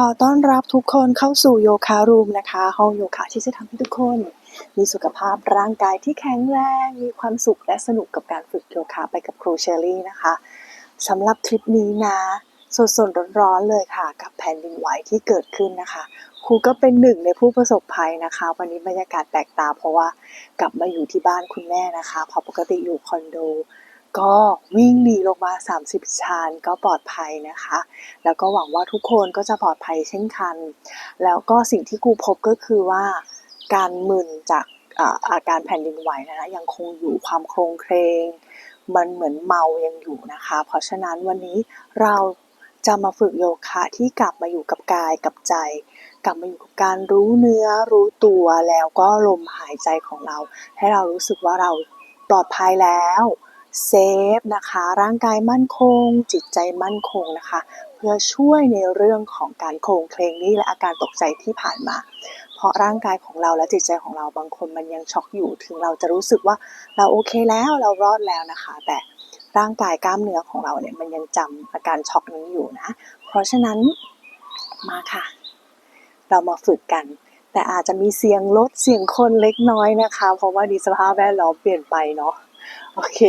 ขอต้อนรับทุกคนเข้าสู่โยคะรูมนะคะ ห้องโยคะที่จะทำให้ทุกคน มีสุขภาพร่างกายที่แข็งแรง มีความสุขและสนุกกับการฝึกโยคะไปกับครูเชอรี่นะคะสำหรับคลิปนี้นะสดๆร้อนๆเลยค่ะ กับแผ่นดินไหวที่เกิดขึ้นนะคะครูก็เป็นหนึ่งในผู้ประสบภัยนะคะ วันนี้บรรยากาศแปลกตาเพราะว่ากลับมาอยู่ที่บ้านคุณแม่นะคะเพราะปกติอยู่คอนโด ก็วิ่งหนีลงมา 30 ชานก็ปลอดภัยนะคะ แล้วก็หวังว่าทุกคนก็จะปลอดภัยเช่นกัน แล้วก็สิ่งที่ครูพบก็คือว่าการมึนจากอาอาการแผ่นดินไหวนะคะยังคงอยู่ความโครงเครง มันเหมือนเมายังอยู่นะคะ เพราะฉะนั้นวันนี้เราจะมาฝึกโยคะที่กลับมาอยู่กับกายกับใจ กลับมาอยู่กับการรู้เนื้อรู้ตัวแล้วก็ลมหายใจของเรา ให้เรารู้สึกว่าเราปลอดภัยแล้ว เซฟนะคะ ร่างกายมั่นคง จิตใจมั่นคงนะคะ เพื่อช่วยในเรื่องของการโครงเคลงนี้และอาการตกใจที่ผ่านมา เพราะร่างกายของเราและจิตใจของเราบางคนมันยังช็อกอยู่ ถึงเราจะรู้สึกว่าเราโอเคแล้วเรารอดแล้วนะคะ แต่ร่างกายกล้ามเนื้อของเราเนี่ยมันยังจำอาการช็อกนี้อยู่นะ เพราะฉะนั้นมาค่ะ เรามาฝึกกันแต่อาจจะมีเสียงรถเสียงคนเล็กน้อยนะคะ เพราะว่าดีสภาพแวดล้อมเปลี่ยนไปเนาะ โอเค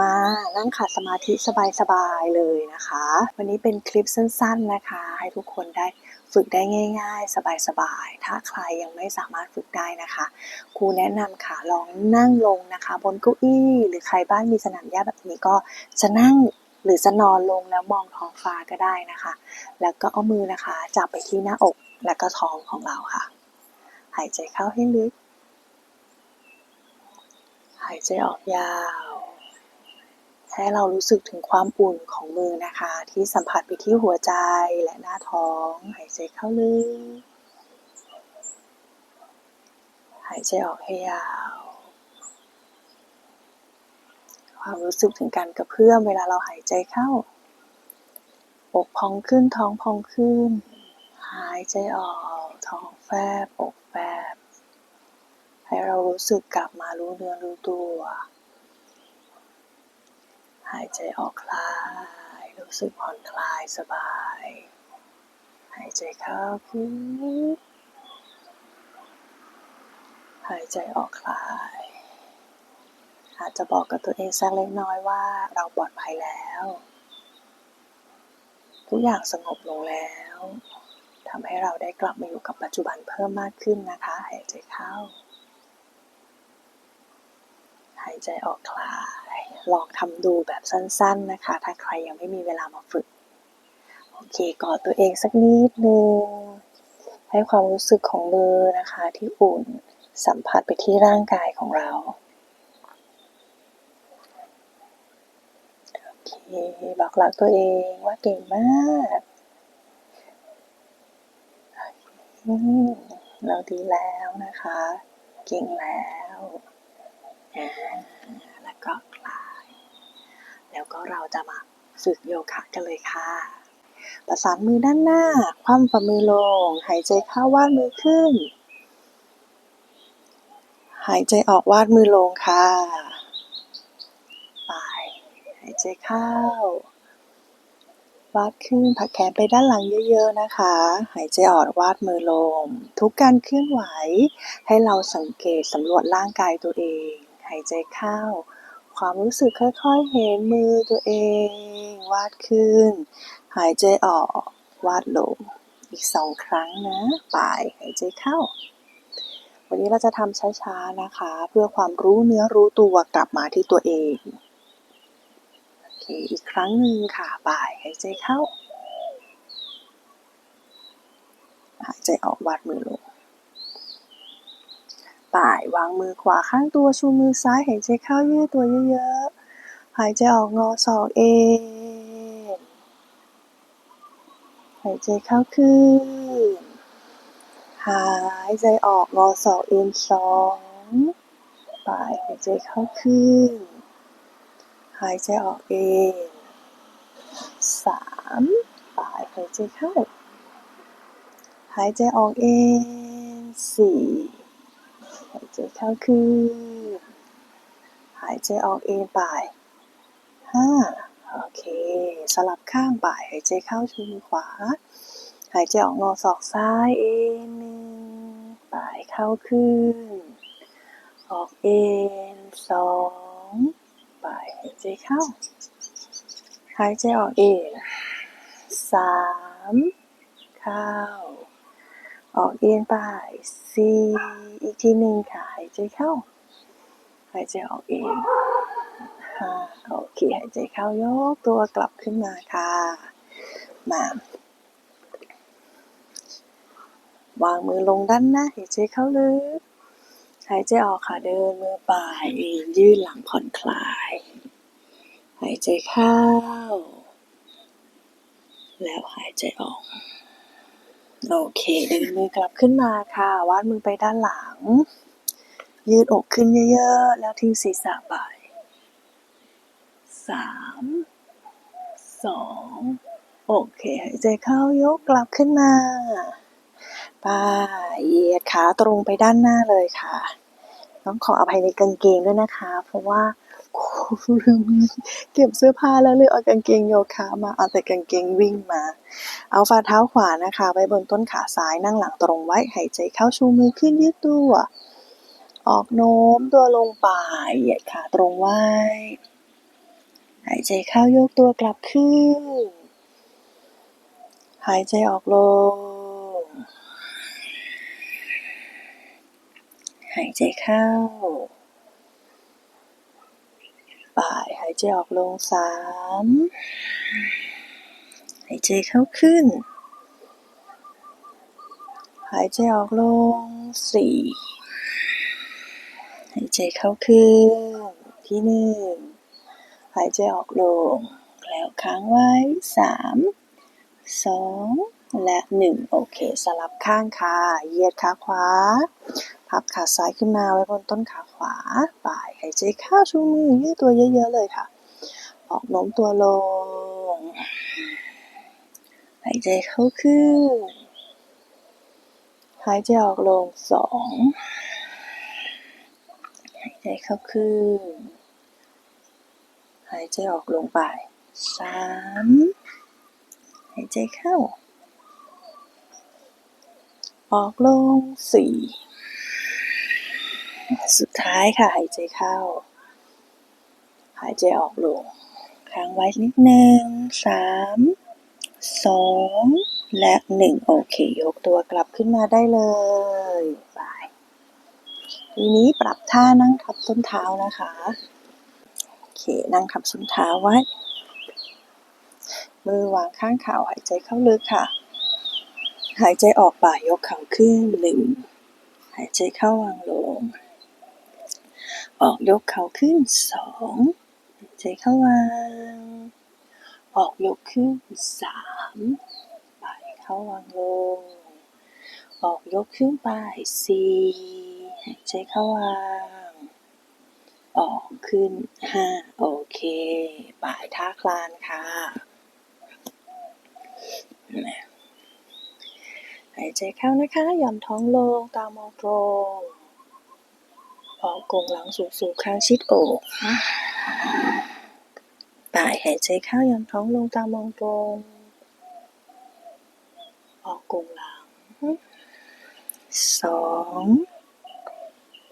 มานั่งขัดสมาธิสบายๆเลยนะคะ วันนี้เป็นคลิปสั้น ๆนะคะ ให้ทุกคนได้ฝึกได้ง่าย ๆ สบายๆ ถ้าใครยังไม่สามารถฝึกได้นะคะ ครูแนะนำค่ะลองนั่งลงนะคะ บนเก้าอี้ หรือใครบ้านมีสนามหญ้าแบบนี้ก็จะนั่งหรือจะนอนลงแล้วมองท้องฟ้าก็ได้นะคะ แล้วก็เอามือนะคะ จับไปที่หน้าอกและก็ท้องของเราค่ะ หายใจเข้าให้ลึก หายใจออกยาว ให้เรารู้สึกถึงความอุ่นของมือนะคะ ที่สัมผัสไปที่หัวใจและหน้าท้อง หายใจเข้าลึก หายใจออกให้ยาว ความรู้สึกถึงการกระเพื่อมเวลาเราหายใจเข้า อกพองขึ้นท้องพองขึ้น หายใจออกท้องแฟบอก ให้เรารู้สึกกลับมารู้เนื้อรู้ตัว หายใจออกคลาย รู้สึกผ่อนคลายสบาย หายใจเข้าขึ้หายใจออกคลายอาจจะบอกกับตัวเองสักเล็กน้อยว่าเราปลอดภัยแล้ว ทุกอย่างสงบลงแล้วทำให้เราได้กลับมาอยู่กับปัจจุบันเพิ่มมากขึ้นนะคะ หายใจเข้า หายใจออกคลาย ลองทำดูแบบสั้นๆนะคะ ถ้าใครยังไม่มีเวลามาฝึก โอเคกอดตัวเองสักนิดนึง ให้ความรู้สึกของมือนะคะ ที่อุ่นสัมผัสไปที่ร่างกายของเราโอเคบอกรักตัวเองว่าเก่งมากเราดีแล้วนะคะ เก่งแล้ว แล้วก็คลาย แล้วก็เราจะมาฝึกโยคะกันเลยค่ะ ประสานมือด้านหน้า คว่ำฝ่ามือลง หายใจเข้าวาดมือขึ้น หายใจออกวาดมือลงค่ะ ไป หายใจเข้าวาดขึ้นผักแขนไปด้านหลังเยอะๆนะคะ หายใจออกวาดมือลง ทุกการเคลื่อนไหว ให้เราสังเกตสำรวจร่างกายตัวเอง หายใจเข้า ความรู้สึกค่อยๆ เห็นมือตัวเอง วาดขึ้น หายใจออกวาดลง อีกสองครั้งนะไปหายใจเข้า วันนี้เราจะทำช้าๆนะคะ เพื่อความรู้เนื้อรู้ตัวกลับมาที่ตัวเองโอเคอีกครั้งหนึ่งค่ะบ่ายหายใจเข้า หายใจออกวาดมือลง บ่ายวางมือขวาข้างตัวชูมือซ้ายหายใจเข้ายืดตัวเยอะๆ หายใจออกงอศอกเองหายใจเข้าขึ้น หายใจออกงอศอกเอ็นสองบ่ายหายใจเข้าขึ้น หายใจออกเองสามบ่ายหายใจเข้า หายใจออกเองสี่ หายใจเข้าขึ้นหายใจออกเองบ่ายห้าโอเค สลับข้างบ่ายหายใจเข้าชูมือขวา หายใจออกงอศอกซ้ายเอ็นหนึ่งบ่ายเข้าขึ้น ออกเอ็นสองบ่ายหายใจเข้า หายใจออกเอ็นสามเข้า ออกเอ็นบ่ายสี่อีกทีหนึ่งค่ะ หายใจเข้า หายใจออกเอ็นห้าโอเค หายใจเข้ายกตัวกลับขึ้นมาค่ะ มาวางมือลงด้านหน้า หายใจเข้าลึก หายใจออกค่ะ เดินมือบ่ายเอ็นยืดหลังผ่อนคลาย หายใจเข้า แล้วหายใจออก โอเค ดึงมือกลับขึ้นมาค่ะ วาดมือไปด้านหลัง ยืดอกขึ้นเยอะๆ แล้วทิ้งศีรษะไปสามสองโอเคหายใจเข้ายกกลับขึ้นมาไปเหยียดขาตรงไปด้านหน้าเลยค่ะ ต้องขออภัยในกางเกงด้วยนะคะ เพราะว่า ลืมเก็บเสื้อผ้าแล้วเลยเอากางเกงโยคะมาเอาแต่กางเกงวิ่งมา เอาฝ่าเท้าขวานะคะไว้บนต้นขาซ้ายนั่งหลังตรงไว้หายใจเข้าชูมือขึ้นยืดตัว ออกโน้มตัวลงไปเหยียดขาตรงไว้ หายใจเข้ายกตัวกลับขึ้น หายใจออกลง หายใจเข้า บ่าย หายใจออกลงสามหายใจเข้าขึ้น หายใจออกลงสี่หายใจเข้าขึ้น ที่หนึ่งหายใจออกลง แล้วค้างไว้สามสองและหนึ่งโอเค สลับข้างค่ะ เหยียดขาขวา พับขาซ้ายขึ้นมาไว้บนต้นขาขวา บ่ายหายใจเข้าชูมือยืดตัวเยอะ ๆ เลยค่ะ ออกโน้มตัวลง หายใจเข้าขึ้น หายใจออกลงสอง หายใจเข้าขึ้น หายใจออกลงไปสามหายใจเข้า ออกลงสี่ สุดท้ายค่ะ หายใจเข้า หายใจออกลงค้างไว้นิดนึงสามสองและหนึ่งโอเค ยกตัวกลับขึ้นมาได้เลยไปทีนี้ปรับท่านั่งทับส้นเท้านะคะ โอเค นั่งทับส้นเท้าไว้ มือวางข้างเข่าหายใจเข้าลึกค่ะ หายใจออกบ่ายยกเข่าขึ้นหนึ่งหายใจเข้าวางลง ออกยกเข่าขึ้นสองหายใจเข้าวาง ออกยกขึ้นสามบ่ายเข้าวางลง ออกยกขึ้นบ่ายสี่หายใจเข้าวางออกขึ้นห้าโอเคบ่ายท่าคลานค่ะหายใจเข้านะคะ หย่อนท้องลงตามองตรง ออกกงหลังสูงสูงข้างชิดอกบ่ายหายใจเข้าย่อนท้องลงตามองตรงออกกงหลังสอง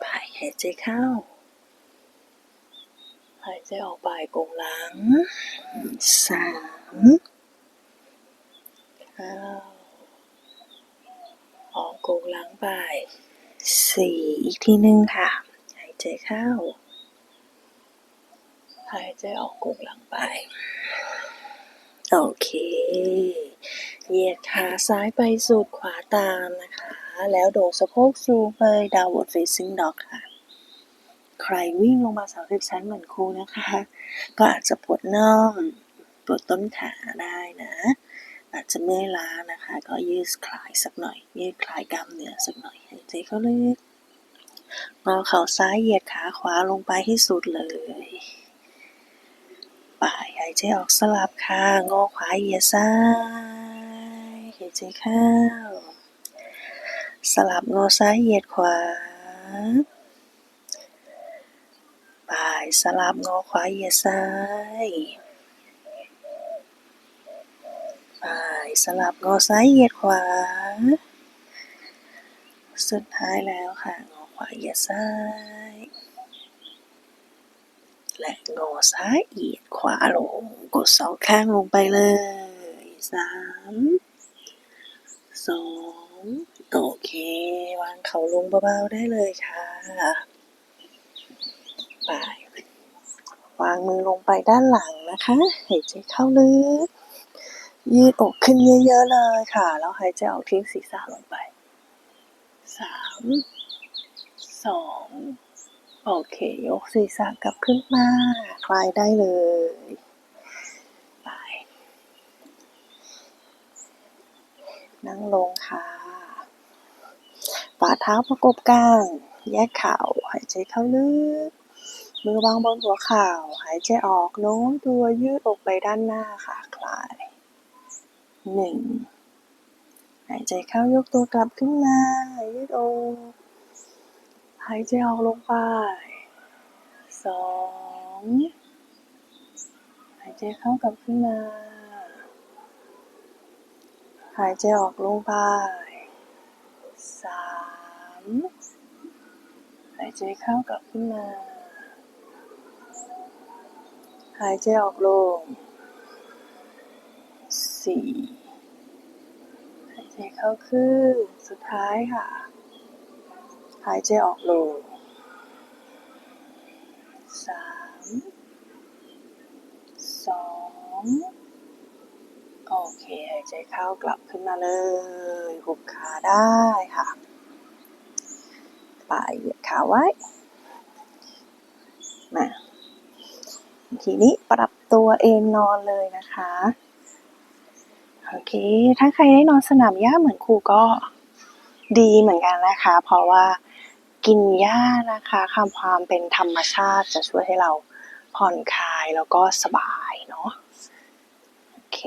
บ่ายหายใจเข้า หายใจออกบ่ายกงหลังสามเข้าออกกงหลังบ่ายสี่อีกทีหนึ่งค่ะ ใจเข้า หายใจออกกงหลังไป โอเค เหยียดขาซ้ายไปสุดขวาตามนะคะ แล้วโดดสะโพกสูงไป downward facing dog ค่ะ ใครวิ่งลงมาสามสิบชั้นเหมือนครูนะคะ ก็อาจจะปวดน่องปวดต้นขาได้นะ อาจจะเมื่อยล้านะคะ ก็ยืดคลายสักหน่อย ยืดคลายกล้ามเนื้อสักหน่อยหายใจเข้าลึก งอเข่าซ้ายเหยียดขาขวาลงไปให้สุดเลยบ่ายหายใจออกสลับค่ะ งอขวาเหยียดซ้ายหายใจเข้า สลับงอซ้ายเหยียดขวาบ่ายสลับงอขวาเหยียดซ้ายไปสลับงอซ้ายเหยียดขวา สุดท้ายแล้วค่ะ วาเหยียดซ้าย และงอซ้ายเหยียดขวาลง กดสองข้างลงไปเลยสามสองโอเค วางเข่าลงเบาๆได้เลยค่ะไปวางมือลงไปด้านหลังนะคะหายใจเข้าลึกยืดอกขึ้นเยอะๆเลยค่ะ แล้วหายใจออกทิ้งศีรษะลงไปสาม สองโอเค ยกศีรษะกลับขึ้นมา คลายได้เลยไปนั่งลงค่ะฝ่าเท้าประกบกลางแยกเข่าหายใจเข้าลึก มือวางบนหัวเข่าหายใจออกโน้มตัวยืดอกไปด้านหน้าค่ะ คลายหนึ่งหายใจเข้ายกตัวกลับขึ้นมายืดอก หายใจออกลงไปสองหายใจเข้ากลับขึ้นมา หายใจออกลงไปสามหายใจเข้ากลับขึ้นมา หายใจออกลงสี่หายใจเข้าขึ้นสุดท้ายค่ะ หายใจออกลงสามสองโอเค หายใจเข้ากลับขึ้นมาเลยหุบขาได้ค่ะปลายเหยียดขาไว้มาทีนี้ปรับตัวเอนนอนเลยนะคะ โอเค ถ้าใครได้นอนสนามหญ้าเหมือนครูก็ดีเหมือนกันนะคะ เพราะว่า กินหญ้านะคะคำความเป็นธรรมชาติจะช่วยให้เราผ่อนคลายแล้วก็สบายเนาะโอเค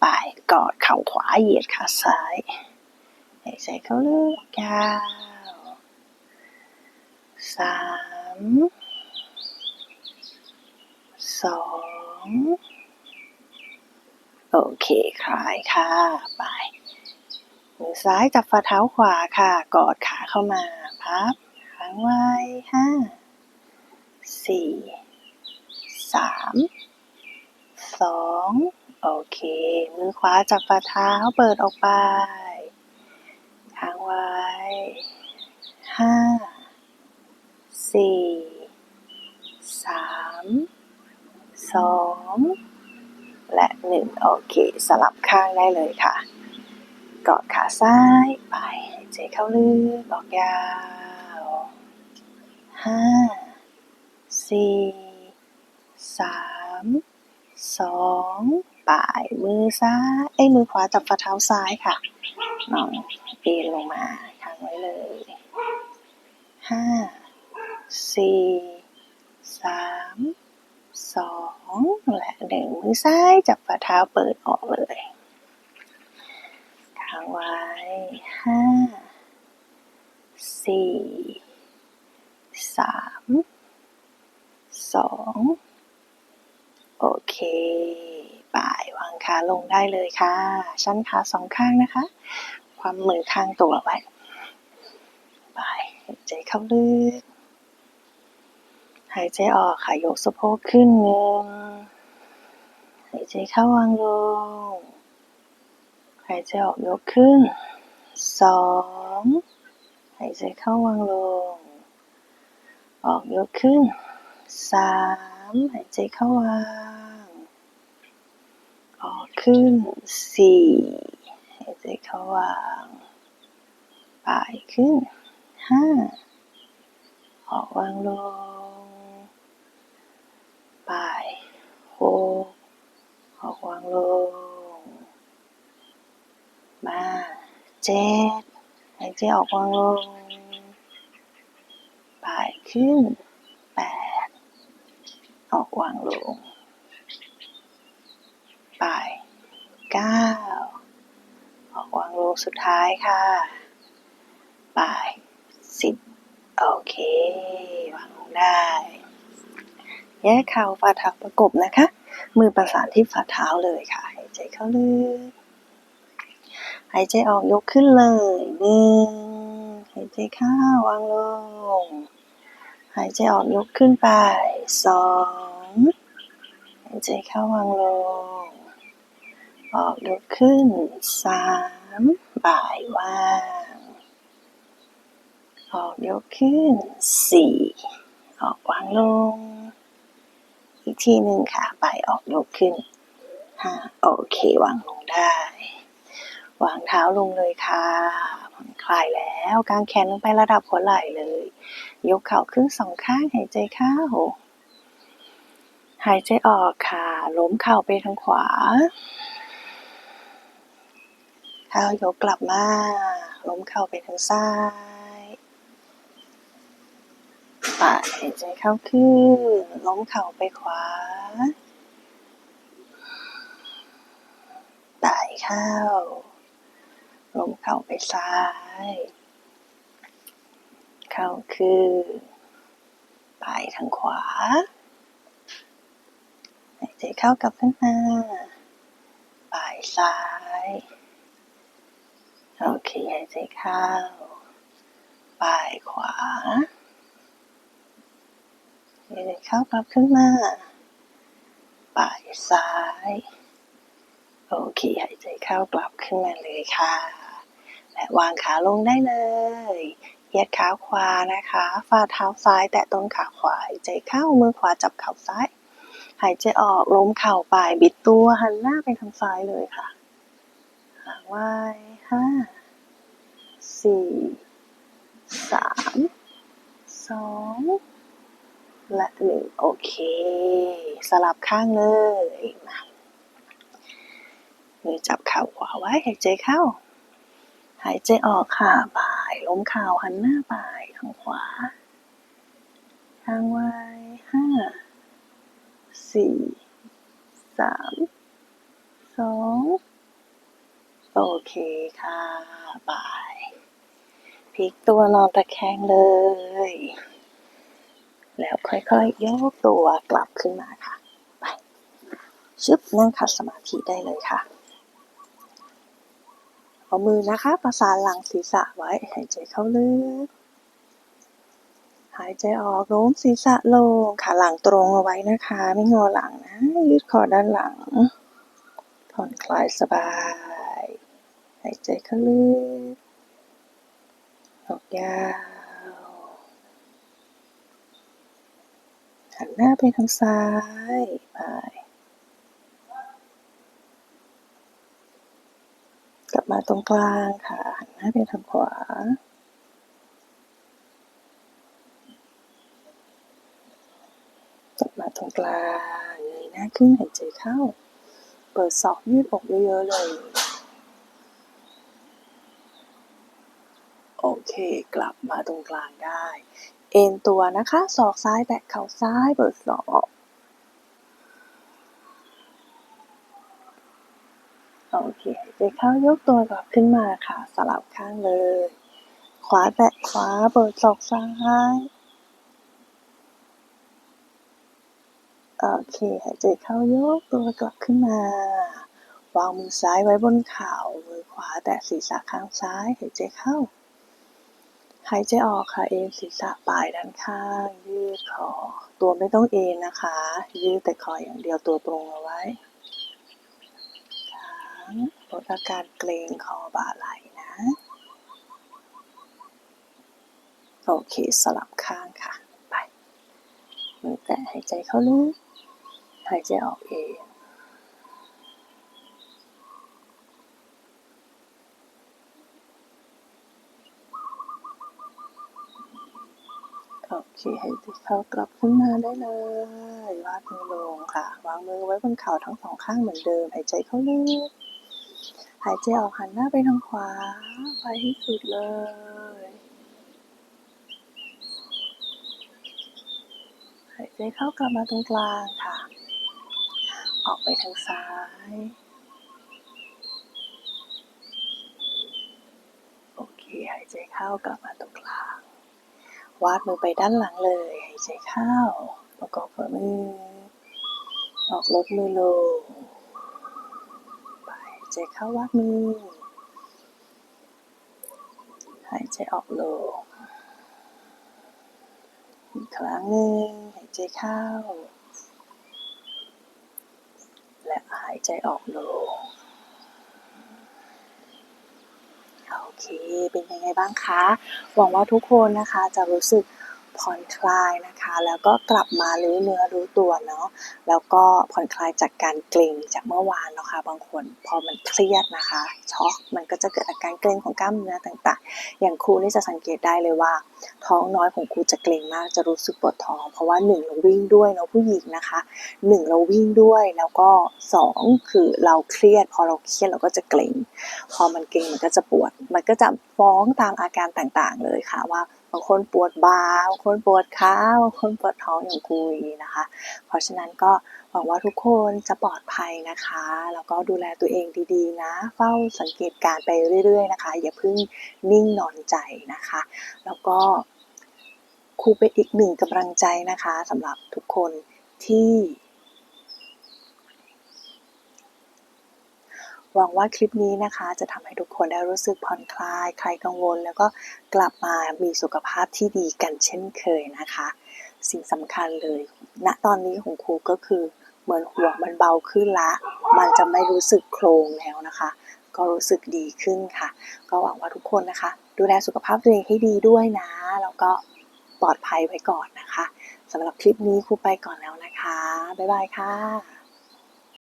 ไปกอดเข่าขวาเหยียดขาซ้ายหายใจเข้าลึกยาวสามสองโอเคคลายค่ะ ไปมือซ้ายจับฝ่าเท้าขวาค่ะ กอดขาเข้ามา พับค้างไว้ห้าสี่สามสองโอเค มือขวาจับฝ่าเท้าเปิดออกไปค้างไว้ห้าสี่สามสองและหนึ่งโอเค สลับข้างได้เลยค่ะ กอดขาซ้ายไป หายใจเข้าลึกออกยาวห้าสี่สามสองป่ายมือซ้ายไอ้ยมือขวาจับฝ่าเท้าซ้ายค่ะนอนเอนลงมาค้างไว้เลยห้าสี่สามสองและหนึ่งมือซ้ายจับฝ่าเท้าเปิดออกเลย ค้างไว้ห้าสี่สามสองโอเคป่ายวางขาลงได้เลยค่ะ ชั้นขาสองข้างนะคะ ความมือข้างตัวไว้ป่ายใจเข้าลึก หายใจออกค่ะยกสะโพกขึ้นหนึ่งหายใจเข้าวางลงายใจออกยกขึ้นสองหายใจเข้าวางลง ออกยกขึ้นสามหายใจเข้าวาง ออกขึ้นสี่หายใจเข้าวางปลายขึ้นห้าออกวางลงปลายหกออกวางลง มาเจ็ดหายใจออกวางลงปลายขึ้นแปดออกวางลงปลายเก้าออกวางลงสุดท้ายค่ะปลายสิบโอเควางลงได้ แยกเข่าฝ่าเท้าประกบนะคะ มือประสานที่ฝ่าเท้าเลยค่ะหายใจเข้าลึก หายใจออกยกขึ้นเลยหนึ่งหายใจเข้าวางลง หายใจออกยกขึ้นไปสองหายใจเข้าวางลง ออกยกขึ้นสามบ่ายวางออกยกขึ้นสี่ออกวางลง อีกทีหนึ่งค่ะบ่ายออกยกขึ้นห้าโอเควางลงได้ วางเท้าลงเลยค่ะผ่อนคลายแล้วกางแขนลงไประดับหัวไหล่เลย ยกเข่าขึ้นสองข้างหายใจเข้า หายใจออกค่ะ ล้มเข่าไปทางขวาเท้ายกกลับมา ล้มเข่าไปทางซ้ายปะหายใจเข้าขึ้น ล้มเข่าไปขวาไต่เข้า ลมเข่าไปซ้าย เข้าขึ้นไปทางขวาหายใจเข้ากลับขึ้นมาปลายซ้าย โอเคหายใจเข้าปลายขวาหายใจเข้ากลับขึ้นมาปลายซ้าย โอเคหายใจเข้ากลับขึ้นมาเลยค่ะ และวางขาลงได้เลย เหยียดขาขวานะคะ ฝ่าเท้าซ้ายแตะต้นขาขวาหายใจเข้ามือขวาจับเข่าซ้าย หายใจออกล้มเข่าไปบิดตัวหันหน้าไปทางซ้ายเลยค่ะหางไหว้ห้าสี่สามสองและหนึ่งโอเค สลับข้างเลยมามือจับเข่าขวาไว้หายใจเข้า หายใจออกค่ะบ่ายล้มข่าวหันหน้าบ่ายทางขวาทางไว้ห้าสี่สามสองโอเคค่ะบ่ายพลิกตัวนอนตะแคงเลย แล้วค่อยๆยกตัวกลับขึ้นมาค่ะ ไปชึบนั่งขัดสมาธิได้เลยค่ะ เอามือนะคะ ประสานหลังศีรษะไว้ หายใจเข้าลึก หายใจออกโน้มศีรษะลงขาหลังตรงเอาไว้นะคะ ไม่งอหลังนะ ยืดคอด้านหลัง ผ่อนคลายสบาย หายใจเข้าลึก ออกยาว หันหน้าไปทางซ้าย ไป กลับมาตรงกลางค่ะ หันหน้าไปทางขวา กลับมาตรงกลางเงยหน้าขึ้นหายใจเข้า เปิดศอกยืดอกเยอะๆเลย โอเค กลับมาตรงกลางได้ เอ็นตัวนะคะ ศอกซ้ายแตะเข่าซ้าย เปิดศอก โอเคหายใจเข้ายกตัวกลับขึ้นมาค่ะ สลับข้างเลย ขวาแตะขวาเปิดศอกซ้ายโอเคหายใจเข้ายกตัวกลับขึ้นมา วางมือซ้ายไว้บนเข่ามือขวาแตะศีรษะข้างซ้ายหายใจเข้าหายใจออกค่ะเอ็นศีรษะปลายด้านข้าง ยืดคอตัวไม่ต้องเอ็นนะคะ ยืดแต่คออย่างเดียวตัวตรงเอาไว้ งลดอาการเกร็งคอบ่าไหล่นะ โอเคสลับข้างค่ะ ไปมือแตะหายใจเข้าลึกหายใจออกเองโอเคหายใจเข้ากลับขึ้นมาได้เลย วาดมือลงค่ะ วางมือไว้บนเข่าทั้งสองข้างเหมือนเดิม หายใจเข้าลึก หายใจออกหันหน้าไปทางขวาไปที่สุดเลย หายใจเข้ากลับมาตรงกลางค่ะ ออกไปทางซ้าย โอเค หายใจเข้ากลับมาตรงกลาง วาดมือไปด้านหลังเลย หายใจเข้า ประกอบฝ่ามือ ออกลดมือลง ใจเข้าวักมือหายใจออกลงอีกครั้งหนึ่งหายใจเข้า และหายใจออกลงโอเค เป็นยังไงบ้างคะ หวังว่าทุกคนนะคะจะรู้สึก ผ่อนคลายนะคะ แล้วก็กลับมารู้เนื้อรู้ตัวเนาะแล้วก็ผ่อนคลายจากการเกร็งจากเมื่อวานเนาะคะบางคนพอมันเครียดนะคะช็อกมันก็จะเกิดอาการเกร็งของกล้ามเนื้อต่างๆ อย่างครูนี่จะสังเกตได้เลยว่า ท้องน้อยของครูจะเกร็งมากจะรู้สึกปวดท้อง เพราะว่าหนึ่งเราวิ่งด้วยเนาะผู้หญิงนะคะหนึ่งเราวิ่งด้วยแล้วก็สองคือเราเครียด พอเราเครียดเราก็จะเกร็งพอมันเกร็งมันก็จะปวด มันก็จะฟ้องตามอาการต่างๆเลยค่ะว่า บางคนปวดบ่าบางคนปวดขาบางคนปวดท้องอย่างกูอย่างนี้นะคะ เพราะฉะนั้นก็หวังว่าทุกคนจะปลอดภัยนะคะ แล้วก็ดูแลตัวเองดีๆ นะ เฝ้าสังเกตการไปเรื่อยๆนะคะ อย่าเพิ่งนิ่งนอนใจนะคะ แล้วก็ครูเป็นอีกหนึ่งกำลังใจนะคะสำหรับทุกคนที่ หวังว่าคลิปนี้นะคะจะทำให้ทุกคนได้รู้สึกผ่อนคลายคลายกังวล แล้วก็กลับมามีสุขภาพที่ดีกันเช่นเคยนะคะ สิ่งสำคัญเลยณตอนนี้ของครูก็คือเหมือนหัวมันเบาขึ้นละ มันจะไม่รู้สึกโครงแล้วนะคะ ก็รู้สึกดีขึ้นค่ะ ก็หวังว่าทุกคนนะคะ ดูแลสุขภาพตัวเองให้ดีด้วยนะ แล้วก็ปลอดภัยไว้ก่อนนะคะสำหรับคลิปนี้ครูไปก่อนแล้วนะคะ บ๊ายบายค่ะ